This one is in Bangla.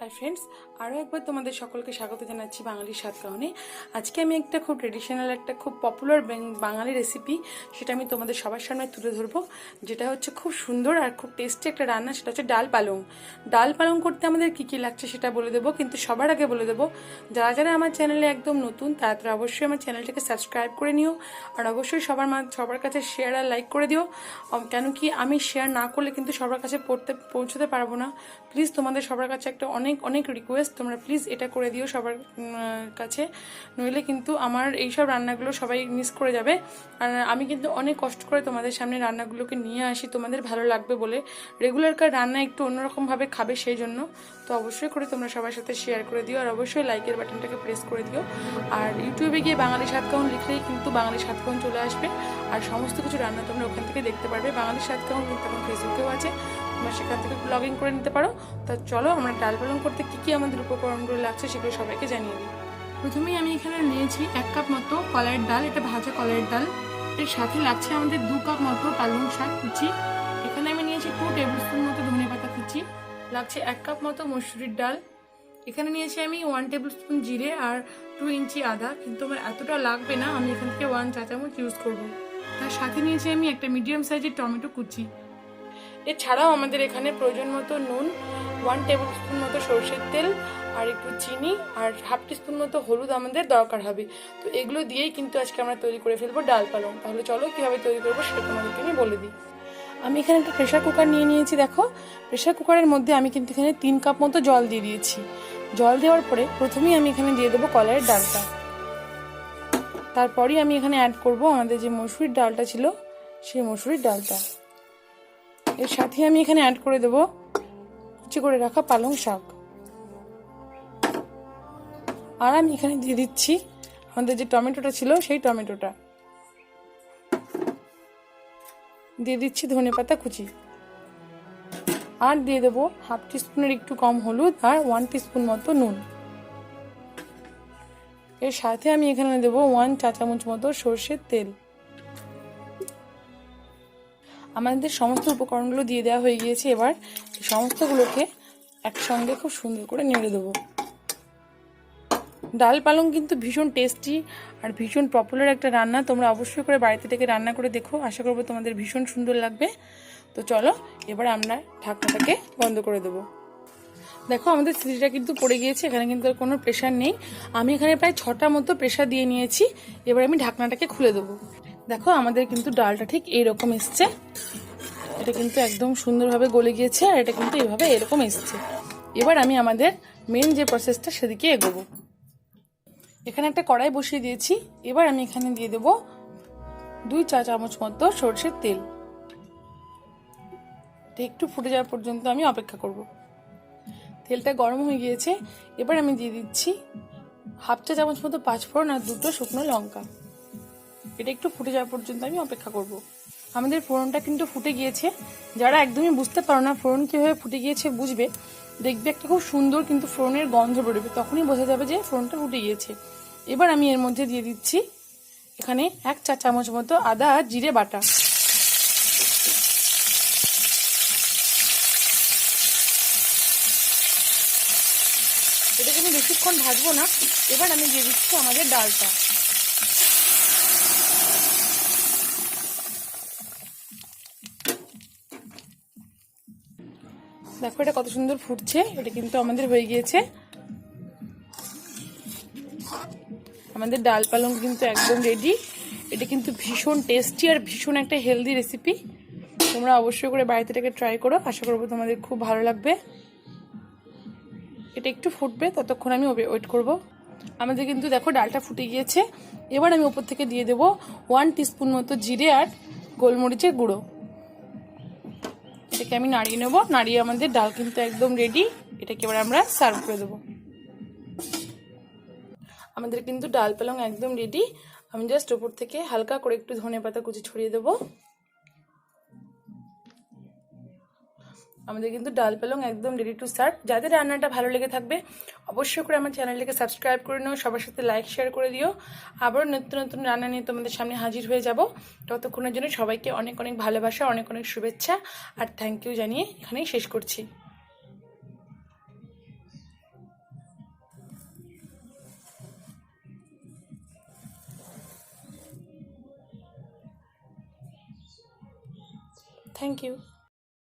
হাই ফ্রেন্ডস আরও একবার তোমাদের সকলকে স্বাগত জানাচ্ছি বাঙালির স্বাদ কাহনে আজকে আমি একটা খুব ট্রেডিশনাল একটা খুব পপুলার বাঙালি রেসিপি সেটা আমি তোমাদের সবার সামনে তুলে ধরবো। যেটা হচ্ছে খুব সুন্দর আর খুব টেস্টি একটা রান্না, সেটা হচ্ছে ডাল পালং। ডাল পালং করতে আমাদের কী কী লাগছে সেটা বলে দেবো, কিন্তু সবার আগে বলে দেবো, যারা যারা আমার চ্যানেলে একদম নতুন, তারা তারা অবশ্যই আমার চ্যানেলটাকে সাবস্ক্রাইব করে নিও, আর অবশ্যই সবার সবার কাছে শেয়ার আর লাইক করে দিও। কেন কি আমি শেয়ার না করলে কিন্তু সবার কাছে পড়তে পৌঁছতে পারব না। প্লিজ তোমাদের সবার কাছে একটা অনেক অনেক অনেক রিকোয়েস্ট তোমরা প্লিজ এটা করে দিও সবার কাছে। নইলে কিন্তু আমার এইসব রান্নাগুলো সবাই মিস করে যাবে। আর আমি কিন্তু অনেক কষ্ট করে তোমাদের সামনে রান্নাগুলোকে নিয়ে আসি, তোমাদের ভালো লাগবে বলে। রেগুলারকার রান্না একটু অন্যরকমভাবে খাবে সেই জন্য। তো অবশ্যই করে তোমরা সবার সাথে শেয়ার করে দিও। আর অবশ্যই লাইকের বাটনটাকে প্রেস করে দিও। আর ইউটিউবে গিয়ে বাঙালি সাতকাউন লিখলেই কিন্তু বাঙালি সাতকাউন চলে আসবে। আর সমস্ত কিছু রান্না তোমরা ওখান থেকে দেখতে পারবে। বাঙালি সাতকাউন কিন্তু এখন ফেসবুকেও আছে। তোমরা সেখান থেকে লগ ইন করে নিতে পারো। তা চলো, আমরা ডাল পালং করতে কী কী আমাদের উপকরণগুলো লাগছে সেগুলো সবাইকে জানিয়ে দিই। প্রথমেই আমি এখানে নিয়েছি এক কাপ মতো কলাইয়ের ডাল, এটা ভাজা কলাইয়ের ডাল। এর সাথে লাগছে আমাদের দু কাপ মতো পালং শাক কুচি। এখানে আমি নিয়েছি টু টেবিল স্পুন মতো ধনে পাতা কুচি। লাগছে এক কাপ মতো মসুরির ডাল। এখানে নিয়েছি আমি ওয়ান টেবিল স্পুন জিরে আর টু ইঞ্চি আদা। কিন্তু আমার এতটা লাগবে না, আমি এখান থেকে ওয়ান চা চামচ ইউজ করব। তার সাথে নিয়েছি আমি একটা মিডিয়াম সাইজের টমেটো কুচি। এছাড়াও আমাদের এখানে প্রয়োজন মতো নুন ওয়ান টেবিল স্পুন মতো সরষের তেল আর একটু চিনি আর হাফ টিস্পুন মতো হলুদ আমাদের দরকার হবে। তো এগুলো দিয়েই কিন্তু আজকে আমরা তৈরি করে ফেলব ডাল পালং। তাহলে চলো কীভাবে তৈরি করব সেটা তোমাদেরকে আমি বলে দিই। আমি এখানে একটা প্রেশার কুকার নিয়ে নিয়েছি, দেখো। প্রেশার কুকারের মধ্যে আমি কিন্তু এখানে তিন কাপ মতো জল দিয়ে দিয়েছি। জল দেওয়ার পরে প্রথমেই আমি এখানে দিয়ে দেবো কলাইয়ের ডালটা। তারপরেই আমি এখানে অ্যাড করব আমাদের যে মসুরির ডালটা ছিল, সেই মসুরির ডালটা। এর সাথে আমি এখানে অ্যাড করে দেবো কুচি করে রাখা পালং শাক। আর আমি এখানে দিয়ে দিচ্ছি আমাদের যে টমেটোটা ছিল, সেই টমেটোটা। দিয়ে দিচ্ছি ধনে পাতা কুচি। আর দিয়ে দেবো হাফ টিস্পুনের একটু কম হলুদ আর ওয়ান টিস্পুন মতো নুন। এর সাথে আমি এখানে দেবো ওয়ান চা চামচ মতো সর্ষের তেল। আমাদের সমস্ত উপকরণগুলো দিয়ে দেওয়া হয়ে গিয়েছে। এবার সমস্তগুলোকে একসঙ্গে খুব সুন্দর করে নেড়ে দেবো। ডাল পালং কিন্তু ভীষণ টেস্টি আর ভীষণ পপুলার একটা রান্না। তোমরা অবশ্যই করে বাড়িতে থেকে রান্না করে দেখো। আশা করব তোমাদের ভীষণ সুন্দর লাগবে। তো চলো, এবার আমরা ঢাকনাটাকে বন্ধ করে দেবো। দেখো, আমাদের সিটিটা কিন্তু পড়ে গিয়েছে। এখানে কিন্তু আর কোনো প্রেশার নেই। আমি এখানে প্রায় ছটা মতো প্রেশার দিয়ে নিয়েছি। এবার আমি ঢাকনাটাকে খুলে দেবো। দেখো, আমাদের কিন্তু ডালটা ঠিক এইরকম এসছে। এটা কিন্তু একদম সুন্দরভাবে গলে গিয়েছে আর এটা কিন্তু এইভাবে এরকম এসছে। এবার আমি আমাদের মেন যে প্রসেসটা সেদিকে এগোবো। এখানে একটা কড়াই বসিয়ে দিয়েছি। এবার আমি এখানে দিয়ে দেবো দুই চা চামচ মতো সর্ষের তেল। একটু ফুটে যাওয়া পর্যন্ত আমি অপেক্ষা করব। তেলটা গরম হয়ে গিয়েছে। এবার আমি দিয়ে দিচ্ছি হাফ চা চামচ মতো পাঁচফোড়ন আর দুটো শুকনো লঙ্কা। এটা একটু ফুটে যাওয়া পর্যন্ত আমি অপেক্ষা করব। আমাদের ফোড়নটা কিন্তু ফুটে গিয়েছে। যারা একদমই বুঝতে পারো না ফোড়ন কীভাবে ফুটে গিয়েছে, বুঝবে। দেখবে একটা খুব সুন্দর কিন্তু ফোড়নের গন্ধ বেরোবে, তখনই বোঝা যাবে যে ফোড়নটা ফুটে গিয়েছে। এবার আমি এর মধ্যে দিয়ে দিচ্ছি এখানে এক চা চামচ মতো আদা আর জিরে বাটা। এটাকে আমি বেশিক্ষণ ভাজবো না। এবার আমি দিয়ে দিচ্ছি আমাদের ডালটা। দেখো এটা কত সুন্দর ফুটছে, এটা কিন্তু আমাদের হয়ে গিয়েছে। আমাদের ডাল পালং কিন্তু একদম রেডি এটা কিন্তু ভীষণ টেস্টি আর ভীষণ একটা হেলদি রেসিপি তোমরা অবশ্যই করে বাড়িতে এটাকে ট্রাই করো, আশা করব তোমাদের খুব ভালো লাগবে। এটা একটু ফুটবে, ততক্ষণ আমি ওয়েট করব। আমাদের কিন্তু দেখো ডালটা ফুটে গিয়েছে। এবার আমি ওপর থেকে দিয়ে দেবো ওয়ান টিস্পুন মতো জিরে আর গোলমরিচের গুঁড়ো। এটাকে আমি নাড়িয়ে নেব। নাড়িয়ে আমাদের ডাল কিন্তু একদম রেডি এটাকে এবার আমরা সার্ভ করে দেবো। আমাদের কিন্তু ডাল পালং একদম রেডি আমি জাস্ট ওপর থেকে হালকা করে একটু ধনে পাতা কুচি ছড়িয়ে দেবো। আমাদের কিন্তু ডাল পালং একদম রেডি টু সার্ভ যাদের রান্নাটা ভালো লেগে থাকবে, অবশ্যই করে আমার চ্যানেলটিকে সাবস্ক্রাইব করে নিও, সবার সাথে লাইক শেয়ার করে দিও। আবারও নতুন নতুন রান্না নিয়ে তোমাদের সামনে হাজির হয়ে যাব। ততক্ষণের জন্য সবাইকে অনেক অনেক ভালোবাসা, অনেক অনেক শুভেচ্ছা, আর থ্যাংক ইউ জানিয়ে এখানেই শেষ করছি। Thank you.